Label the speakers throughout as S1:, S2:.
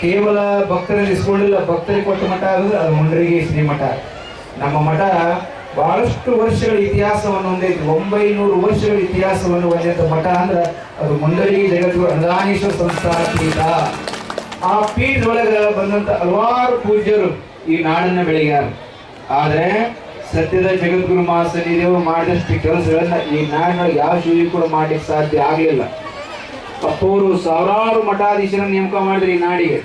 S1: ಕೇವಲ ಭಕ್ತರಲ್ಲಿ ಇಸ್ಕೊಳ್ಳಿಲ್ಲ ಭಕ್ತರಿಗೆ ಕೊಟ್ಟ ಮಠ ಅಂದ್ರೆ ಅದು ಮುಂಡ್ರಿಗೆ ಶ್ರೀ ಮಠ. ನಮ್ಮ ಮಠ ಬಹಳಷ್ಟು ವರ್ಷಗಳ ಇತಿಹಾಸವನ್ನು ಹೊಂದೈತಿ. ಒಂಬೈನೂರು ವರ್ಷಗಳ ಇತಿಹಾಸವನ್ನು ಹೊಂದಿದ್ದ ಮಠ ಅಂದ್ರೆ ಅದು ಮುಂಡರಿ ಜಗದ್ಗುರು ಅನುದಾನೇಶ್ವರ ಸಂಸ್ಥಾನ ಪೀಠ. ಆ ಪೀಠದೊಳಗ ಬಂದಂತ ಹಲವಾರು ಪೂಜ್ಯರು ಈ ನಾಡನ್ನ ಬೆಳಗ್ಯಾರ ಆದ್ರೆ ಸತ್ಯದ ಜಗದ್ಗುರು ಮಹಾಸನ್ನಿದೇವರು ಮಾಡಿದಷ್ಟು ಕೆಲಸಗಳನ್ನ ಈ ನಾಡಿನೊಳಗೆ ಯಾವ ಶಿವಿ ಕೂಡ ಮಾಡ್ಲಿಕ್ಕೆ ಸಾಧ್ಯ ಆಗ್ಲಿಲ್ಲ. ಅಪ್ಪವರು ಸಾವಿರಾರು ಮಠಾಧೀಶರನ್ನು ನೇಮಕ ಮಾಡಿದ್ರು ಈ ನಾಡಿಗೆ.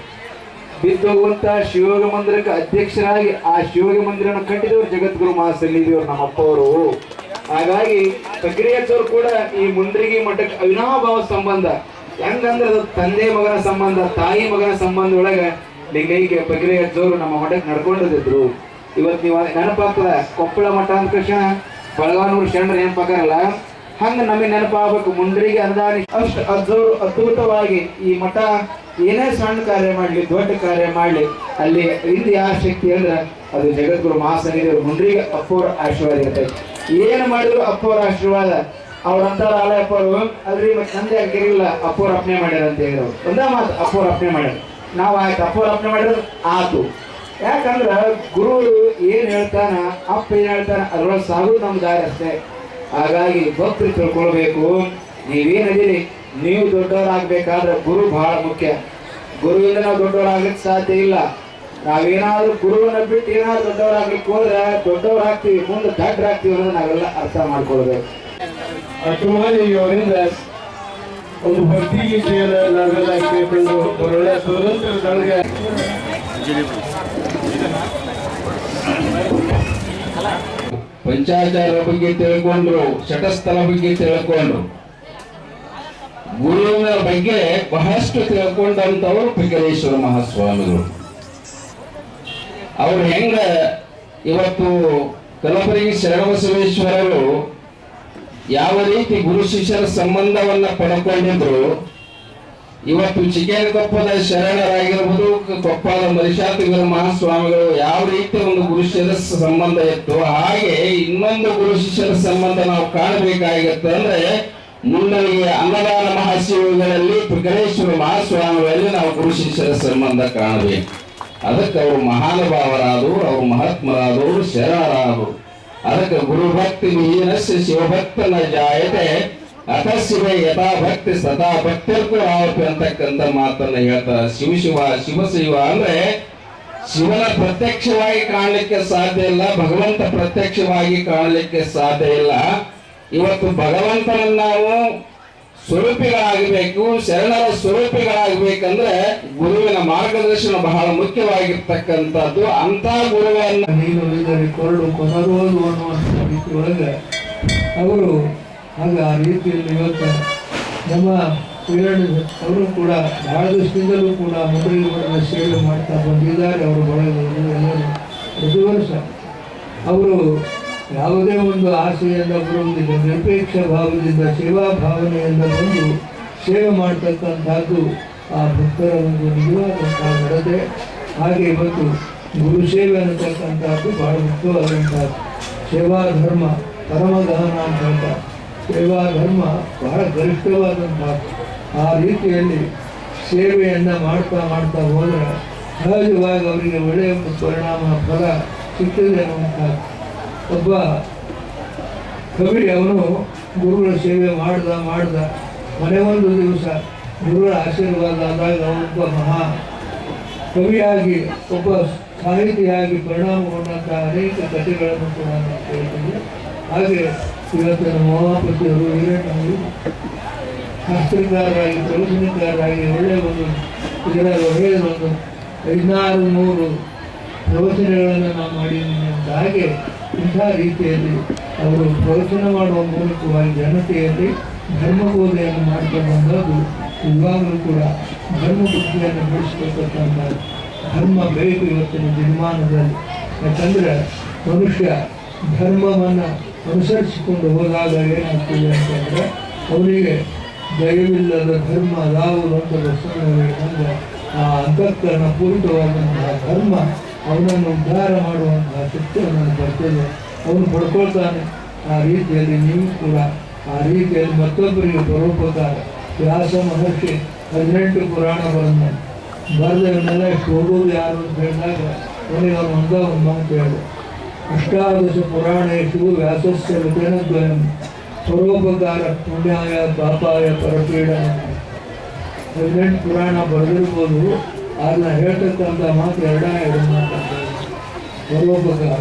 S1: ಬಿದ್ದೋಗುವಂತ ಶಿವಯೋಗ ಮಂದಿರಕ್ಕೆ ಅಧ್ಯಕ್ಷರಾಗಿ ಆ ಶಿವಯೋಗ ಮಂದಿರನ ಕಟ್ಟಿದವರು ಜಗದ್ಗುರು ಮಹಾಸನ್ನಿಧಿಯವರು ನಮ್ಮ ಅಪ್ಪವರು ಹಾಗಾಗಿ ಸಕ್ರಿಯವರು ಕೂಡ ಈ ಮುಂಡ್ರಿಗಿ ಮಠಕ್ಕೆ ಅವಿನಾಭಾವ ಸಂಬಂಧ. ಹೆಂಗಂದ್ರೆ ಅದು ತಂದೆ ಮಗನ ಸಂಬಂಧ, ತಾಯಿ ಮಗನ ಸಂಬಂಧ ಒಳಗ ಲಿಂಗೈಕ್ಯ ಪಕ್ರಿಯಚ್ಚವರು ನಮ್ಮ ಮಠಕ್ಕೆ ನಡ್ಕೊಂಡಿದ್ರು ಇವತ್ತು ನೀವು ನೆನಪಾಗ್ತದ ಕೊಪ್ಪಳ ಮಠ ಅಂದ ತಕ್ಷಣ ಬಳಗಾನೂರು ಶರಣರು ನೆನಪಾಕರಲ್ಲ ಹಂಗ ನಮಗೆ ನೆನಪಾಗಬೇಕು. ಮುಂಡ್ರಿಗೆ ಅನುದಾನ ಅಷ್ಟು ಅದ್ಭುತ ಅದ್ಭುತವಾಗಿ ಈ ಮಠ ಏನೇ ಸಣ್ಣ ಕಾರ್ಯ ಮಾಡಲಿ, ದೊಡ್ಡ ಕಾರ್ಯ ಮಾಡಲಿ, ಅಲ್ಲಿ ಇಂದ ಯಾವ ಶಕ್ತಿ ಅಂದ್ರೆ ಅದು ಜಗದ್ಗುರು ಮಹಾಸನ್ನಿದೇವರು ಮುಂಡ್ರಿಗೆ ಅಪ್ಪೋರ ಆಶೀರ್ವಾದ ಇರ್ತೈತಿ ಏನು ಮಾಡಿದ್ರು ಅಪ್ಪೋರ ಆಶೀರ್ವಾದ. ಅವ್ರ ಅಂತಾರ ಆಲಯಪ್ಪ ಅವರು ಅಲ್ರಿ, ಮತ್ತೆ ನಂದೇ ಆಗಿರಲಿಲ್ಲ ಅಪ್ಪೋರ ಅಪ್ನೆ ಮಾಡ್ಯಾರ ಅಂತ ಹೇಳಿದ್ರು. ಒಂದೇ ಮಾತು ಅಪ್ಪೋರ ಅಪ್ನೆ ಮಾಡ್ಯಾರ. ನಾವು ಆಯ್ತು ಅಪ್ಪೋರ ಅಪ್ನೆ ಮಾಡಿದ್ರೆ ಆತು. ಯಾಕಂದ್ರೆ ಗುರು ಏನು ಹೇಳ್ತಾನ, ಅಪ್ಪ ಏನು ಹೇಳ್ತಾನ, ಅದ್ರೊಳಗೆ ಸಾಗು ನಮ್ಮ ದಾರಿ ಅಷ್ಟೇ. ಹಾಗಾಗಿ ಭಕ್ತರು ತಿಳ್ಕೊಳ್ಬೇಕು. ನೀವೇನದಿರಿ? ನೀವು ದೊಡ್ಡವರಾಗಬೇಕಾದ್ರೆ ಗುರು ಬಹಳ ಮುಖ್ಯ. ಗುರುವಿಂದ ನಾವು ದೊಡ್ಡವರಾಗಲಿಕ್ಕೆ ಸಾಧ್ಯ ಇಲ್ಲ. ನಾವೇನಾದ್ರೂ ಗುರುವನ್ನ ಬಿಟ್ಟು ಏನಾದ್ರು ದೊಡ್ಡವರಾಗ್ಲಿಕ್ಕೆ ಹೋದ್ರೆ ದೊಡ್ಡವರಾಗ್ತೀವಿ, ಮುಂದೆ ದಡ್ಡರಾಗ್ತೀವಿ ಅನ್ನೋದು ನಾವೆಲ್ಲ ಅರ್ಥ ಮಾಡ್ಕೊಳ್ಬೇಕು.
S2: ಅವರಿಂದ ಒಂದು ಭಕ್ತಿ ಗೀತೆಯನ್ನು ನಾವೆಲ್ಲ ಕೇಳ್ಕೊಂಡು ಒಳ್ಳೆಯ ಸ್ವತಂತ್ರದೊಳಗೆ
S3: ಪಂಚಾಚಾರ ಬಗ್ಗೆ ತಿಳ್ಕೊಂಡ್ರು ಶಟಸ್ಥಲ ಬಗ್ಗೆ ತಿಳ್ಕೊಂಡ್ರು. ಗುರುವಿನ ಬಗ್ಗೆ ಬಹಳಷ್ಟು ತಿಳ್ಕೊಂಡಂತವರು ಪಿಕರೇಶ್ವರ ಮಹಾಸ್ವಾಮಿಗಳು. ಅವ್ರು ಹೆಂಗ ಇವತ್ತು ಕಲಬುರಗಿ ಶರಣಬಸವೇಶ್ವರರು ಯಾವ ರೀತಿ ಗುರು ಶಿಷ್ಯರ ಸಂಬಂಧವನ್ನ ಪಡ್ಕೊಂಡಿದ್ರು ಇವತ್ತು ಚಿಕ್ಕೇನಕೊಪ್ಪದ ಶರಣರಾಗಿರಬಹುದು ಕೊಪ್ಪದ ಮರಿಷಾತಿಗಳ ಮಹಾಸ್ವಾಮಿಗಳು ಯಾವ ರೀತಿ ಒಂದು ಗುರು ಸಂಬಂಧ ಇತ್ತು, ಹಾಗೆ ಇನ್ನೊಂದು ಗುರು ಶಿಷ್ಯರ ಸಂಬಂಧ ನಾವು ಕಾಣಬೇಕಾಗಿತ್ತು ಅಂದ್ರೆ ಮುನ್ನಲಿಗೆ ಅನ್ನದಾನ ಮಹಾಶಿವಗಳಲ್ಲಿ ಗಣೇಶ್ವರ ಮಹಾಸ್ವಾಮಿಗಳಲ್ಲಿ ನಾವು ಗುರು ಶಿಷ್ಯರ ಸಂಬಂಧ ಕಾಣಬೇಕು. ಅದಕ್ಕೆ ಅವರು ಮಹಾನುಭಾವರಾದವರು, ಅವರು ಮಹಾತ್ಮರಾದವರು, ಶರಣರಾದವರು. ಅದಕ್ಕೆ ಗುರು ಭಕ್ತಿ ಶಿವಭಕ್ತನ ಜಾಯತೆ ಅತಶಿವ ಯಥಾ ಭಕ್ತಿ ಸದಾ ಭಕ್ತರ್ಕು ಆವತ್ತು ಅಂತಕ್ಕಂಥ ಮಾತನ್ನ ಹೇಳ್ತಾರೆ ಶಿವ ಶಿವ ಶಿವ ಶಿವ ಅಂದ್ರೆ ಶಿವನ ಪ್ರತ್ಯಕ್ಷವಾಗಿ ಕಾಣಲಿಕ್ಕೆ ಸಾಧ್ಯ ಇಲ್ಲ, ಭಗವಂತ ಪ್ರತ್ಯಕ್ಷವಾಗಿ ಕಾಣಲಿಕ್ಕೆ ಸಾಧ್ಯ ಇಲ್ಲ. ಇವತ್ತು ಭಗವಂತನನ್ನ ನಾವು ಸ್ವರೂಪಿಗಳಾಗಬೇಕು, ಶರಣರ ಸ್ವರೂಪಿಗಳಾಗಬೇಕಂದ್ರೆ ಗುರುವಿನ ಮಾರ್ಗದರ್ಶನ ಬಹಳ ಮುಖ್ಯವಾಗಿರ್ತಕ್ಕಂಥದ್ದು. ಅಂತ ಗುರುವನ್ನ
S4: ನೀನು ಕೊರಡು ಕೊನರೋದು ಅನ್ನುವಂಥ ರೀತಿಯೊಳಗೆ ಅವರು ಆಗ ಆ ರೀತಿಯಲ್ಲಿ ಇವತ್ತು ನಮ್ಮ ವೀರಣ್ಣ ಅವರು ಕೂಡ ಬಹಳ ದೃಷ್ಟಿಯಿಂದಲೂ ಕೂಡ ಮಂತ್ರಿಗಳ ಸೇವೆ ಮಾಡ್ತಾ ಬಂದಿದ್ದಾರೆ. ಅವರು ಬಳಗದಲ್ಲಿ ಎಲ್ಲರೂ ಪ್ರತಿ ವರ್ಷ. ಅವರು ಯಾವುದೇ ಒಂದು ಆಸೆಯಿಂದ ಬರುವುದಿಲ್ಲ, ನಿರಪೇಕ್ಷ ಭಾವದಿಂದ, ಸೇವಾ ಭಾವನೆಯಿಂದ ಬಂದು ಸೇವೆ ಮಾಡ್ತಕ್ಕಂಥದ್ದು ಆ ಭಕ್ತರ ಒಂದು ನಿಜವಾದಂತಹ ನಡತೆ. ಹಾಗೆ ಇವತ್ತು ಗುರು ಸೇವೆ ಅನ್ನತಕ್ಕಂಥದ್ದು ಬಹಳ ಮುಖ್ಯವಾದಂಥದ್ದು ಸೇವಾ ಧರ್ಮ ಪರಮಗಹನ ಅಂತ ಸೇವಾ ಧರ್ಮ ಬಹಳ ಗರಿಷ್ಠವಾದಂಥ ಆ ರೀತಿಯಲ್ಲಿ ಸೇವೆಯನ್ನು ಮಾಡ್ತಾ ಮಾಡ್ತಾ ಹೋದರೆ ಸಹಜವಾಗಿ ಅವರಿಗೆ ಒಳ್ಳೆಯ ಒಂದು ಪರಿಣಾಮ, ಫಲ ಸಿಗ್ತದೆ ಅನ್ನುವಂಥ ಒಬ್ಬ ಕವಿ ಅವನು ಗುರುಗಳ ಸೇವೆ ಮಾಡ್ದ ಮಾಡ್ದ ಮನೆ ಒಂದು ದಿವಸ ಗುರುಗಳ ಆಶೀರ್ವಾದ ಆದಾಗ ಒಬ್ಬ ಮಹಾ ಕವಿಯಾಗಿ, ಒಬ್ಬ ಸಾಹಿತಿಯಾಗಿ ಪರಿಣಾಮಗೊಂಡಂಥ ಅನೇಕ ಕಥೆಗಳನ್ನು ಕೂಡ ನಾನು ಕೇಳ್ತೀವಿ ಹಾಗೆ ಇವತ್ತು ನಮ್ಮ ಮಹಾಪತಿಯವರು ವೀರಣ್ಣವರು ಶಾಸ್ತ್ರಕಾರರಾಗಿ ಪ್ರವಚನಕಾರರಾಗಿ ಒಳ್ಳೆಯ ಒಂದು ಇದರ ಒಳ್ಳೆಯ ಒಂದು ಐದಾರು ನೂರು ಪ್ರವಚನಗಳನ್ನು ನಾವು ಮಾಡಿದ್ದೀನಿ ಅಂತ ಹಾಗೆ ಇಂಥ ರೀತಿಯಲ್ಲಿ ಅವರು ಪ್ರವಚನ ಮಾಡುವ ಮೂಲಕವಾಗಿ ಜನತೆಯಲ್ಲಿ ಧರ್ಮಬೋಧೆಯನ್ನು ಮಾಡ್ಕೊಂಡು ಬಂದದ್ದು ಇವಾಗಲೂ ಕೂಡ ಧರ್ಮ ಬುದ್ಧಿಯನ್ನು ಬೆಳೆಸ್ಕೊಳ್ತಕ್ಕಂಥ ಧರ್ಮ ಬೇಕು ಇವತ್ತಿನ ದಿನಮಾನದಲ್ಲಿ. ಯಾಕಂದರೆ ಮನುಷ್ಯ ಧರ್ಮವನ್ನು ಅನುಸರಿಸಿಕೊಂಡು ಹೋದಾಗ ಏನಾಗ್ತದೆ ಅಂತಂದರೆ ಅವರಿಗೆ ದಯವಿಲ್ಲದ ಧರ್ಮ ಯಾವುದು ಅಂತ ಬಸವಣ್ಣ ಹೇಳಿದಂಗೆ ಆ ಅಂತಃಕರಣ ಪೂರಿತವಾದಂತಹ ಧರ್ಮ, ಅವನನ್ನು ಉದ್ಧಾರ ಮಾಡುವಂತಹ ಶಕ್ತಿ ಅವನನ್ನು ಬರ್ತದೆ. ಅವನು ಪಡ್ಕೊಳ್ತಾನೆ. ಆ ರೀತಿಯಲ್ಲಿ ನೀವು ಕೂಡ ಆ ರೀತಿಯಲ್ಲಿ ಮತ್ತೊಬ್ಬರಿಗೆ ಪರೋಪಕಾರ ವ್ಯಾಸ ಮಹರ್ಷಿ ಹದಿನೆಂಟು ಪುರಾಣಗಳನ್ನು ಬರೆದವನ್ನೆಲ್ಲ ಹೋಗೋದು ಯಾರು ಅಂತ ಹೇಳಿದಾಗ, ಅವನಿಗೆ ಅವನು ಒಂದ ಒಂದು ಮಾತು ಹೇಳಿದೆ ವ್ಯಾಸಸ್ಯ ವಚನದ್ವಯಂ ಪರೋಪಕಾರ ಪುಣ್ಯಾಯ ಪಾಪಾಯ ಪರಪೀಡನ ಹದಿನೆಂಟು ಪುರಾಣ ಬರೆದಿರ್ಬೋದು ಅದನ್ನ ಹೇಳ್ತಕ್ಕಂಥ ಮಾತು ಎರಡ ಎರಡು ಮಾತಾಡ್ತಾರೆ ಪರೋಪಕಾರ.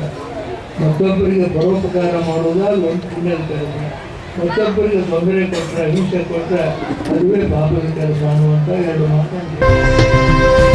S4: ಮತ್ತೊಬ್ಬರಿಗೆ ಪರೋಪಕಾರ ಮಾಡೋದು ಒಂದು ಪುಣ್ಯದ ಕೆಲಸ. ಮತ್ತೊಬ್ಬರಿಗೆ ತೊಂದರೆ ಕೊಟ್ಟರೆ ಹಿಂಸೆ ಕೊಟ್ಟರೆ ಅದುವೇ ಪಾಪದ ಕೆಲಸ ಅನ್ನುವಂಥ ಎರಡು ಮಾತನ್ನು